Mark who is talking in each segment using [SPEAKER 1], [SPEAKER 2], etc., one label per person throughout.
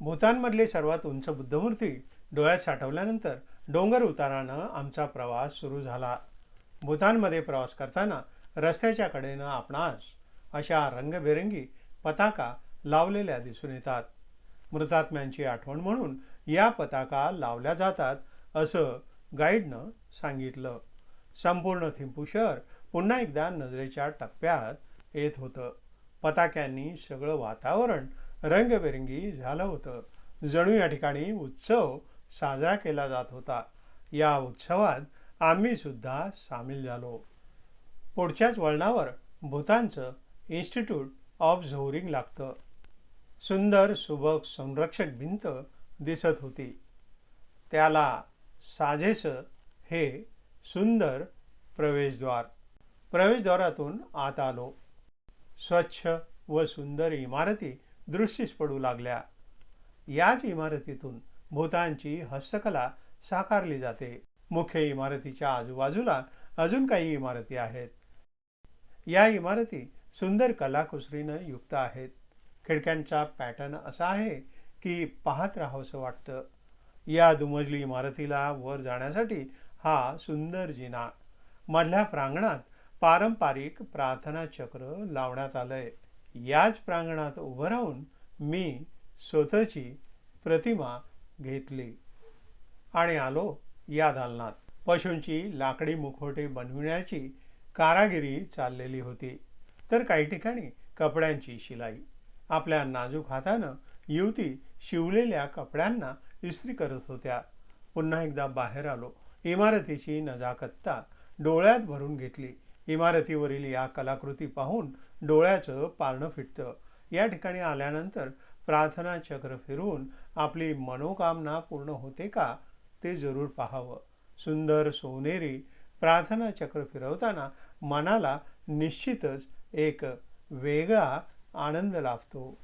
[SPEAKER 1] भूतानमधली सर्वात उंच बुद्धमूर्ती डोळ्यात साठवल्यानंतर डोंगर उतारानं आमचा प्रवास सुरू झाला. भूतानमध्ये प्रवास करताना रस्त्याच्या कडेनं आपणास अशा रंगबेरंगी पताका लावलेल्या दिसून येतात. मृतात्म्यांची आठवण म्हणून या पताका लावल्या जातात असं गाईडनं सांगितलं. संपूर्ण थिंपू शहर पुन्हा एकदा नजरेच्या टप्प्यात येत होतं. पताक्यांनी सगळं वातावरण रंगबेरंगी झालं होतं. जणू या ठिकाणी उत्सव साजरा केला जात होता. या उत्सवात आम्ही सुद्धा सामील झालो. पुढच्याच वळणावर भूतानचं इन्स्टिट्यूट ऑफ झोरिंग लागतं. सुंदर सुबक संरक्षक भिंत दिसत होती. त्याला साजेसं हे सुंदर प्रवेशद्वार. प्रवेशद्वारातून आत आलो. स्वच्छ व सुंदर इमारती दृष्टीस पडू लागल्या. याच इमारतीतून भूतांची हस्तकला साकारली जाते. मुख्य इमारतीच्या आजूबाजूला अजून काही इमारती आहेत. या इमारती सुंदर कलाकुसरीनं युक्त आहेत. खिडक्यांचा पॅटर्न असा आहे की पाहत राहावंसं वाटतं. या दुमजली इमारतीला वर जाण्यासाठी हा सुंदर जिना. मधल्या प्रांगणात पारंपरिक प्रार्थना चक्र लावण्यात आलंय. याच प्रांगणात उभं राहून मी स्वतःची प्रतिमा घेतली. आणि आलो या दालनात. पशूंची लाकडी मुखवटे बनविण्याची कारागिरी चाललेली होती. तर काही ठिकाणी कपड्यांची शिलाई. आपल्या नाजूक हातानं युवती शिवलेल्या कपड्यांना इस्त्री करत होत्या. पुन्हा एकदा बाहेर आलो. इमारतीची नजाकत्ता डोळ्यात भरून घेतली. इमारतीवरील या कलाकृती पाहून डोळ्याचं पारणं फिटतं. या ठिकाणी आल्यानंतर प्रार्थना चक्र फिरवून आपली मनोकामना पूर्ण होते का ते जरूर पाहावं. सुंदर सोनेरी प्रार्थना चक्र फिरवताना मनाला निश्चितच एक वेगळा आनंद लाभतो.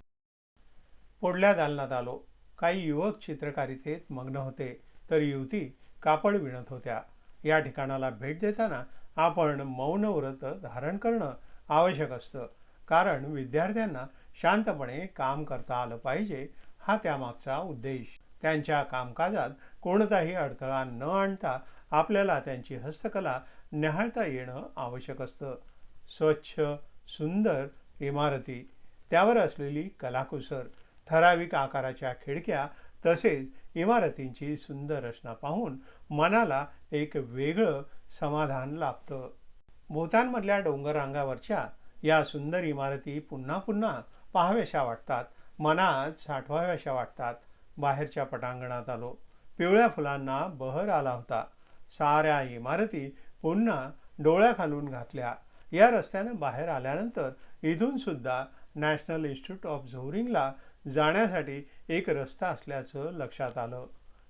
[SPEAKER 1] पुढल्या दालनात आलो. काही युवक चित्रकारितेत मग्न होते. तर युवती कापड विणत होत्या. या ठिकाणाला भेट देताना आपण मौन व्रत धारण करणं आवश्यक असतं. कारण विद्यार्थ्यांना शांतपणे काम करता आलं पाहिजे हा त्यामागचा उद्देश. त्यांच्या कामकाजात कोणताही अडथळा न आणता आपल्याला त्यांची हस्तकला न्याहाळता येणं आवश्यक असतं. स्वच्छ सुंदर इमारती त्यावर असलेली कलाकुसर ठराविक आकाराच्या खिडक्या तसेच इमारतींची सुंदर रचना पाहून मनाला एक वेगळं समाधान लाभतं. भूतानमधल्या डोंगररांगावरच्या या सुंदर इमारती पुन्हा पुन्हा पाहाव्याशा वाटतात मनात साठवाव्याशा वाटतात. बाहेरच्या पटांगणात आलो. पिवळ्या फुलांना बहर आला होता. साऱ्या इमारती पुन्हा डोळ्याखालून घातल्या. या रस्त्यानं बाहेर आल्यानंतर इथून सुद्धा नॅशनल इन्स्टिट्यूट ऑफ झोरिंगला जाण्यासाठी एक रस्ता असल्याचं लक्षात आलं.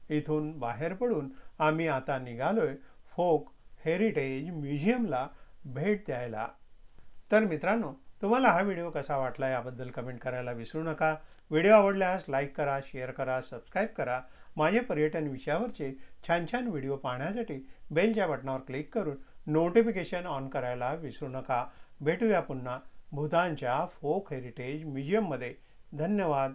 [SPEAKER 1] इथून बाहेर पडून आम्ही आता निघालोय फोक हेरिटेज म्युझियमला भेट द्यायला. तर मित्रांनो तुम्हाला हा व्हिडिओ कसा वाटला याबद्दल कमेंट करायला विसरू नका. व्हिडिओ आवडल्यास लाईक करा शेअर करा सबस्क्राईब करा. माझे पर्यटन विषयावरचे छान छान व्हिडिओ पाहण्यासाठी बेलच्या बटनावर क्लिक करून नोटिफिकेशन ऑन करायला विसरू नका. भेटूया पुन्हा भूतानच्या फोक हेरिटेज म्युझियममध्ये धन्यवाद.